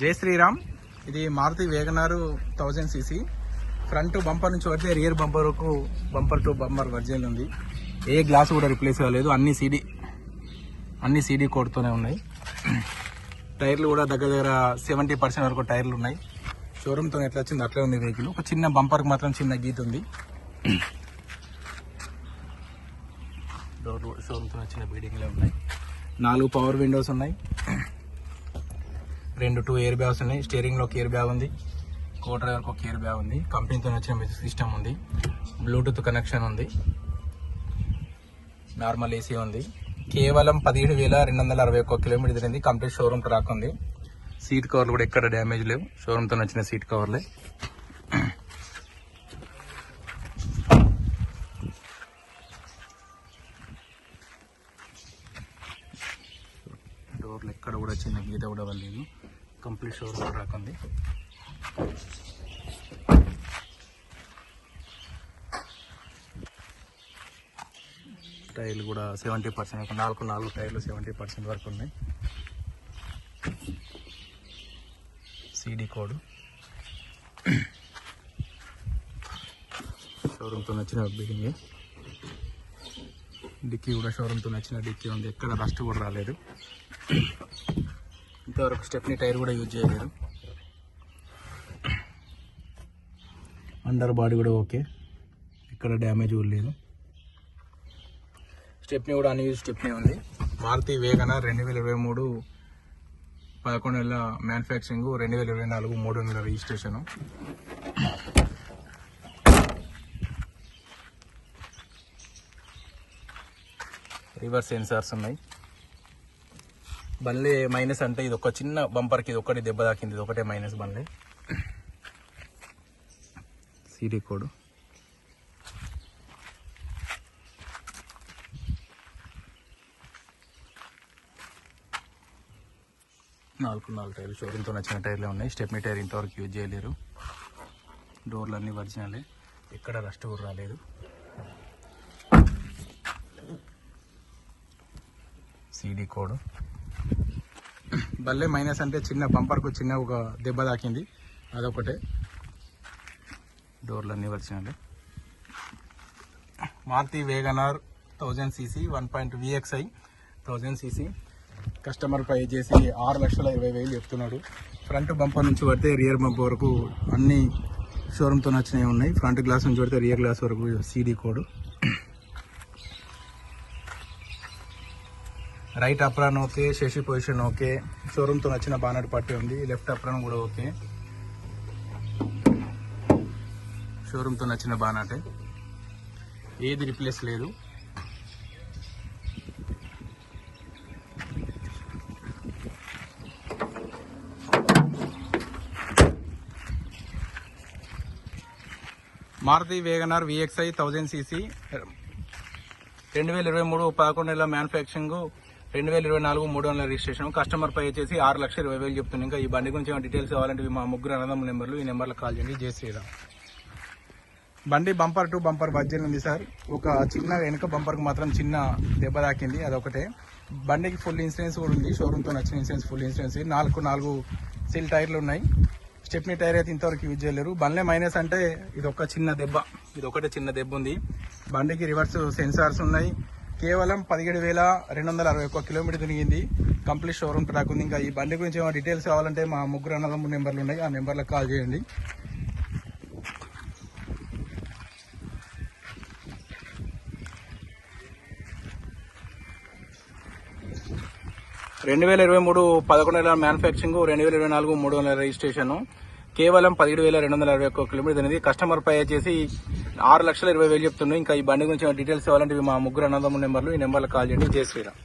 జై శ్రీరామ్. ఇది Maruti Wagon R thousand CC. Front bumper నుంచి పడితే రియర్ బంపర్కు బంపర్ టు బంపర్ వర్జన్ ఉంది. ఏ గ్లాస్ కూడా రిప్లేస్ కాలేదు. అన్ని సీడీ అన్ని సీడీ కోడ్తోనే ఉన్నాయి. టైర్లు కూడా దగ్గర దగ్గర సెవెంటీ పర్సెంట్ వరకు టైర్లు ఉన్నాయి. షోరూమ్తో ఎట్లా వచ్చింది అట్లే ఉంది వెహికల్ ఒక చిన్న బంపర్కి మాత్రం చిన్న గీత ఉంది. డోర్ షోరూమ్తో వచ్చిన బీడింగ్లే ఉన్నాయి. నాలుగు పవర్ విండోస్ ఉన్నాయి. రెండు టూ ఎయిర్ బ్యాగ్స్ ఉన్నాయి. స్టీరింగ్లో ఒక ఎయిర్ బ్యాగ్ ఉంది. కో డ్రైవర్కి ఒక ఎయిర్ బ్యాగ్ ఉంది. కంపెనీతో వచ్చిన మ్యూజిక్ సిస్టమ్ ఉంది. బ్లూటూత్ కనెక్షన్ ఉంది. నార్మల్ ఏసీ ఉంది. కేవలం పదిహేడు వేల రెండు వందల అరవై ఒక్క కిలోమీటర్ తిరిగింది కంప్లీట్ షోరూమ్ ట్రాక్ ఉంది. సీట్ కవర్లు కూడా ఎక్కడ డ్యామేజ్ లేవు. షోరూమ్తో వచ్చిన సీట్ కవర్లే. డోర్లు ఎక్కడ కూడా చిన్న గీత కూడా లేదు కంప్లీట్ షోరూమ్ ట్రాక్ ఉంది. టైర్లు కూడా సెవెంటీ పర్సెంట్ ఒక నాలుగు నాలుగు టైర్లు సెవెంటీ పర్సెంట్ వరకు ఉన్నాయి. CD code. షోరూమ్తో నచ్చిన బిల్డింగ్. డిక్కీ కూడా షోరూమ్తో నచ్చిన డిక్కీ ఉంది. ఎక్కడ రస్ట్ కూడా రాలేదు. ఇంతవరకు స్టెప్నీ టైర్ కూడా యూజ్ చేయలేదు. అండర్ బాడీ కూడా ఓకే. ఇక్కడ డ్యామేజ్ కూడా లేదు. స్టెప్నీ కూడా అన్యూజ్ స్టెప్నీ ఉంది. మారుతి వేగన రెండు వేల ఇరవై మూడు పదకొండు నెలల మ్యానుఫ్యాక్చరింగ్ రెండు వేల ఇరవై నాలుగు మూడు వందల రిజిస్ట్రేషను రివర్స్ సెన్సార్స్ ఉన్నాయి. బండ్లే మైనస్ అంటే ఇది ఒక చిన్న బంపర్కి ఇది ఒకటి దెబ్బ తాకింది ఇది ఒకటే మైనస్ బండ్లే. సీడీ కోడ్ నాలుగు నాలుగు టైర్లు షోరూమ్తో నచ్చిన టైర్లే ఉన్నాయి. స్టెప్నీ టైర్ ఇంతవరకు యూజ్ చేయలేరు. డోర్లు అన్నీ ఒరిజినలే. ఎక్కడ రస్ట్ కూడా రాలేదు. సీడీ కోడ్ బల్లే మైనస్ అంటే చిన్న బంపర్కు చిన్న ఒక దెబ్బ తాకింది. అదొకటే. డోర్లు అన్నీ వచ్చినాయి Maruti Wagon R thousand CC one point VXI thousand CC customer పై చేసి ఆరు లక్షల ఇరవై వేలు చెప్తున్నాడు. ఫ్రంట్ బంపర్ నుంచి పడితే రియర్ బంపర్ వరకు అన్ని షోరూమ్తో నచ్చినవి ఉన్నాయి. ఫ్రంట్ గ్లాస్ నుంచి పడితే రియర్ గ్లాస్ వరకు CD code right apron okay chassis position okay షోరూమ్తో నచ్చిన బానట్ పట్టి ఉంది. లెఫ్ట్ అప్రాన్ కూడా ఓకే షోరూమ్తో నచ్చిన బానాటే ఏది రిప్లేస్ లేదు. Maruti Wagon R VXI thousand CC రెండు వేల ఇరవై మూడు పదకొండు నెలల మ్యానుఫ్యాక్చరింగ్ రెండు వేల ఇరవై నాలుగు మూడు వందల రిజిస్ట్రేషన్. కస్టమర్ పై వచ్చేసి ఆరు లక్షల ఇరవై వేలు చెప్తున్నాం ఇంకా ఈ బండి గురించి ఏమైనా డీటెయిల్స్ కావాలంటే మా ముగ్గురు అన్నదమ్ముల నెంబర్లు ఈ నెంబర్లో కాల్ చేయండి. జై శ్రీరామ్. బండి బంపర్ టు బంపర్ బడ్జెట్ ఉంది సార్. ఒక చిన్న వెనుక బంపర్కి మాత్రం చిన్న దెబ్బ తాకింది. అదొకటే. బండికి ఫుల్ ఇన్సూరెన్స్ కూడా ఉంది. షోరూమ్తో నచ్చిన ఇన్సూరెన్స్ ఫుల్ ఇన్సూరెన్స్ నాలుగు నాలుగు సిల్ టైర్లు ఉన్నాయి. స్టెప్నీ టైర్ అయితే ఇంతవరకు యూజ్ చేయలేరు బండ్లే మైనస్ అంటే ఇది ఒక చిన్న దెబ్బ. ఇది ఒకటే చిన్న దెబ్బ ఉంది. బండికి రివర్స్ సెన్సార్స్ ఉన్నాయి. కేవలం పదిహేడు వేల రెండు వందల అరవై ఒక్క కిలోమీటర్ తిరిగింది. కంప్లీట్ షోరూమ్ ట్రాక్ ఉంది. ఇంకా ఈ బండి గురించి ఏమైనా డీటెయిల్స్ కావాలంటే మా ముగ్గురు అన్నదమ్ముడు నెంబర్లు ఉన్నాయి. ఆ నెంబర్లకు కాల్ చేయండి. రెండు వేల ఇరవై మూడు పదకొండు నెలల మ్యానుఫ్యాక్చరింగ్ రెండు వేల ఇరవై నాలుగు మూడు వందల రిజిస్ట్రేషను. కేవలం పదిహేడు వేల రెండు వందల అరవై ఒక్క కిలోమీటర్ అనేది కస్టమర్ పై వచ్చేసి ఆరు లక్షల ఇరవై వేలు చెప్తున్నాయి ఇంకా ఈ బండి గురించి డీటెయిల్స్ కావాలంటే మా ముగ్గురు అన్నదమ్ముల నెంబర్లు ఈ నెంబర్లకు కాల్ చేయండి. జై శ్రీరామ్.